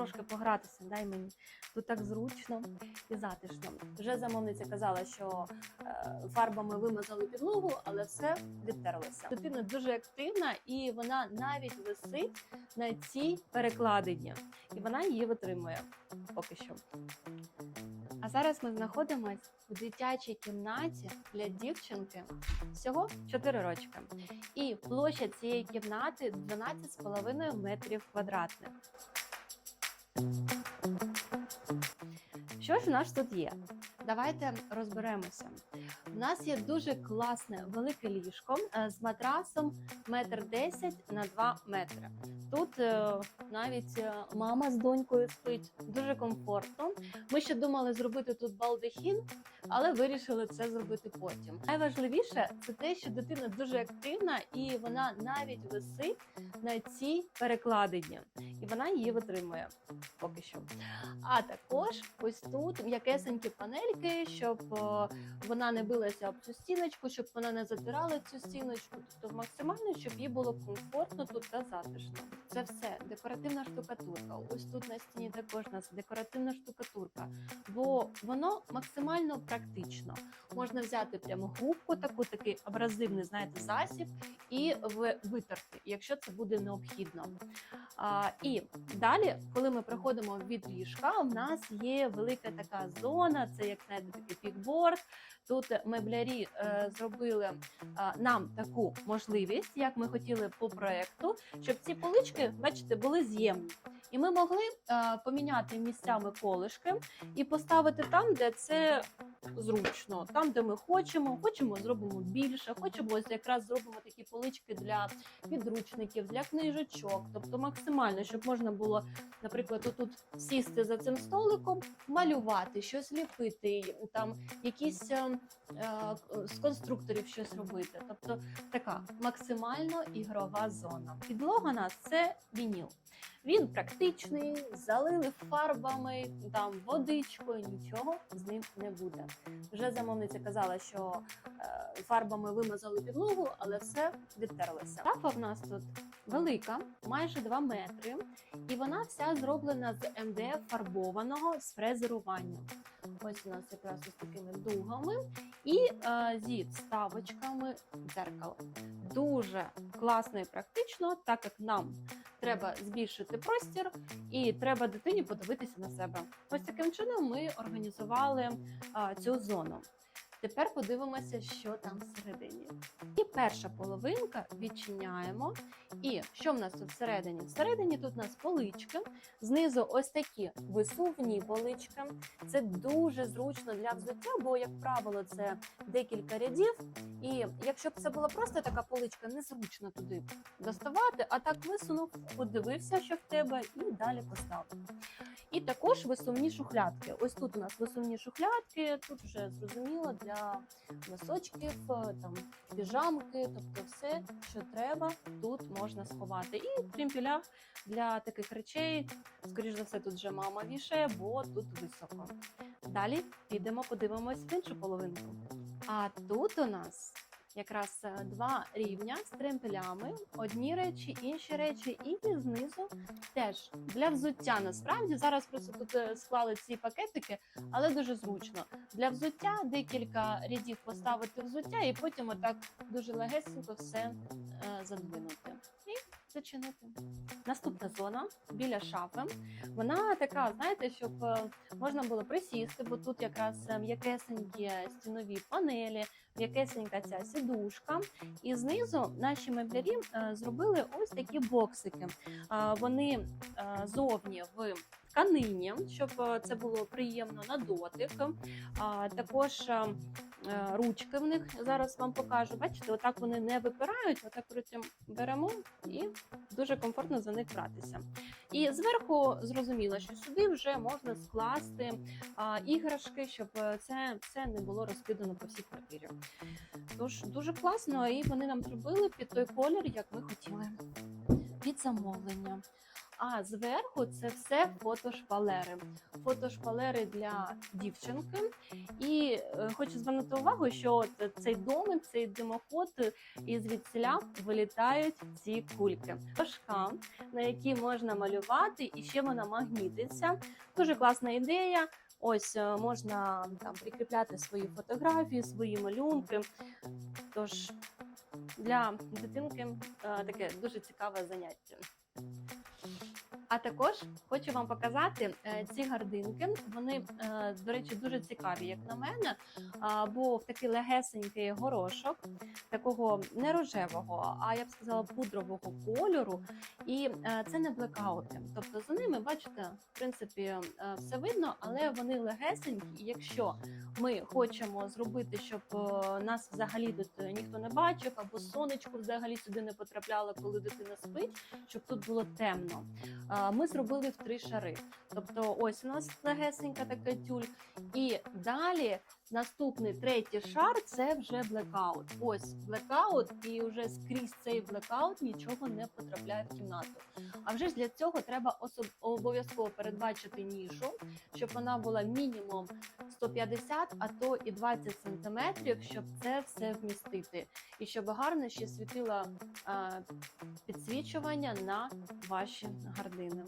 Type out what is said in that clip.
трошки погратися, дай мені. Тут так зручно і затишно. Вже замовниця казала, що е, фарбами вимазали підлогу, але все відтерлося. Дитина дуже активна і вона навіть висить на цій перекладині, і вона її витримує поки що. А зараз ми знаходимося в дитячій кімнаті для дівчинки всього 4 рочки. І площа цієї кімнати 12,5 метрів квадратних. Що ж у нас тут є? Давайте розберемося. У нас є дуже класне велике ліжко е, з матрасом метр десять на 2 метри. Тут е, навіть е, мама з донькою спить дуже комфортно. Ми ще думали зробити тут балдахін, але вирішили це зробити потім. Найважливіше це те, що дитина дуже активна і вона навіть висить на цій перекладині, і вона її витримує поки що. А також ось тут м'якесенькі панельки, щоб е, вона не билася об цю стіночку, щоб вона не затирала цю стіночку. Тобто максимально, щоб їй було комфортно тут та затишно. Це все декоративна штукатурка. Ось тут на стіні також нас декоративна штукатурка, бо воно максимально практично. Можна взяти прямо губку, таку такий абразивний, знаєте, засіб, і ви- витерти, якщо це буде необхідно. А, і далі, коли ми проходимо від ліжка, у нас є велика така зона, це як знаєте, такий пікборд. Тут меблярі е, зробили е, нам таку можливість, як ми хотіли по проекту, щоб ці полички, бачите, були з'ємні. І ми могли е, поміняти місцями колишки і поставити там, де це зручно, там, де ми хочемо. Хочемо, зробимо більше. Хочемо, ось якраз зробимо такі полички для підручників, для книжечок, тобто максимально, щоб можна було, наприклад, отут сісти за цим столиком, малювати, щось ліпити, там якісь е, е, з конструкторів щось робити. Тобто така максимально ігрова зона. Підлога нас це вініл. Він практичний, залили фарбами, там водичкою, нічого з ним не буде. Вже замовниця казала, що е, фарбами вимазали підлогу, але все відтерлося. Шафа в нас тут велика, майже 2 метри, і вона вся зроблена з МДФ фарбованого з фрезеруванням. Ось у нас якраз із такими дугами і е, зі вставочками дзеркала. Дуже класно і практично, так як нам треба збільшити простір, і треба дитині подивитися на себе. Ось таким чином ми організували а, цю зону. Тепер подивимося, що там всередині. І перша половинка відчиняємо. І що в нас тут всередині? Всередині тут у нас полички, знизу ось такі висувні полички. Це дуже зручно для взуття, бо, як правило, це декілька рядів. І якщо б це була просто така поличка, незручно туди доставати, а так висунув, подивився, що в тебе, і далі поставив. І також висувні шухлядки. Ось тут у нас висувні шухлядки, тут вже зрозуміло для носочків, е, там піжамки, тобто все, що треба, тут можна сховати. І крімпіля для таких речей. Скоріш за все, тут вже мама вішає, бо тут високо. Далі підемо, подивимось в іншу половинку. А тут у нас якраз е, два рівня з тремпелями, одні речі, інші речі, і знизу теж для взуття. Насправді зараз просто тут е, склали ці пакетики, але дуже зручно. Для взуття декілька рядів поставити взуття, і потім отак дуже легесенько все е, задвинути. І зачинити. Наступна зона біля шафи. Вона така, знаєте, щоб е, можна було присісти, бо тут якраз е, м'якесенькі стінові панелі, м'якесенька ця сідушка. І знизу наші меблярі е, зробили ось такі боксики. Вони зовні в тканині, щоб це було приємно на дотик. Також ручки в них зараз вам покажу. Бачите, отак вони не випирають, отак потім беремо і дуже комфортно за них братися. І зверху зрозуміло, що сюди вже можна скласти а, іграшки, щоб е, це все не було розкидано по всій квартирі. Тож дуже класно, і вони нам зробили під той колір, як ми хотіли. Під замовлення. А зверху це все фотошпалери. Фотошпалери для дівчинки. І е, хочу звернути увагу, що от цей домик, цей димоход е, і звідсіля вилітають ці кульки. Дошка, на якій можна малювати, і ще вона магнітиться. Дуже класна ідея. Ось е, можна там прикріпляти свої фотографії, свої малюнки. Тож для дитинки таке дуже цікаве заняття. А також хочу вам показати е, ці гардинки. Вони, е, до речі, дуже цікаві, як на мене, бо в такий легесенький горошок, такого не рожевого, а я б сказала, пудрового кольору. І е, це не блекаути. Тобто за ними, бачите, в принципі, все видно, але вони легесенькі. І якщо ми хочемо зробити, щоб нас взагалі тут ніхто не бачив, або сонечко взагалі сюди не потрапляло, коли дитина спить, щоб тут було темно. Ми зробили в три шари. Тобто, ось у нас легесенька така тюль, і далі. Наступний третій шар це вже блекаут. Ось блекаут, і вже скрізь цей блекаут нічого не потрапляє в кімнату. А вже ж для цього треба особ- обов'язково передбачити нішу, щоб вона була мінімум 150, а то і 20 сантиметрів, щоб це все вмістити, і щоб гарно ще світило підсвічування на ваші гардини.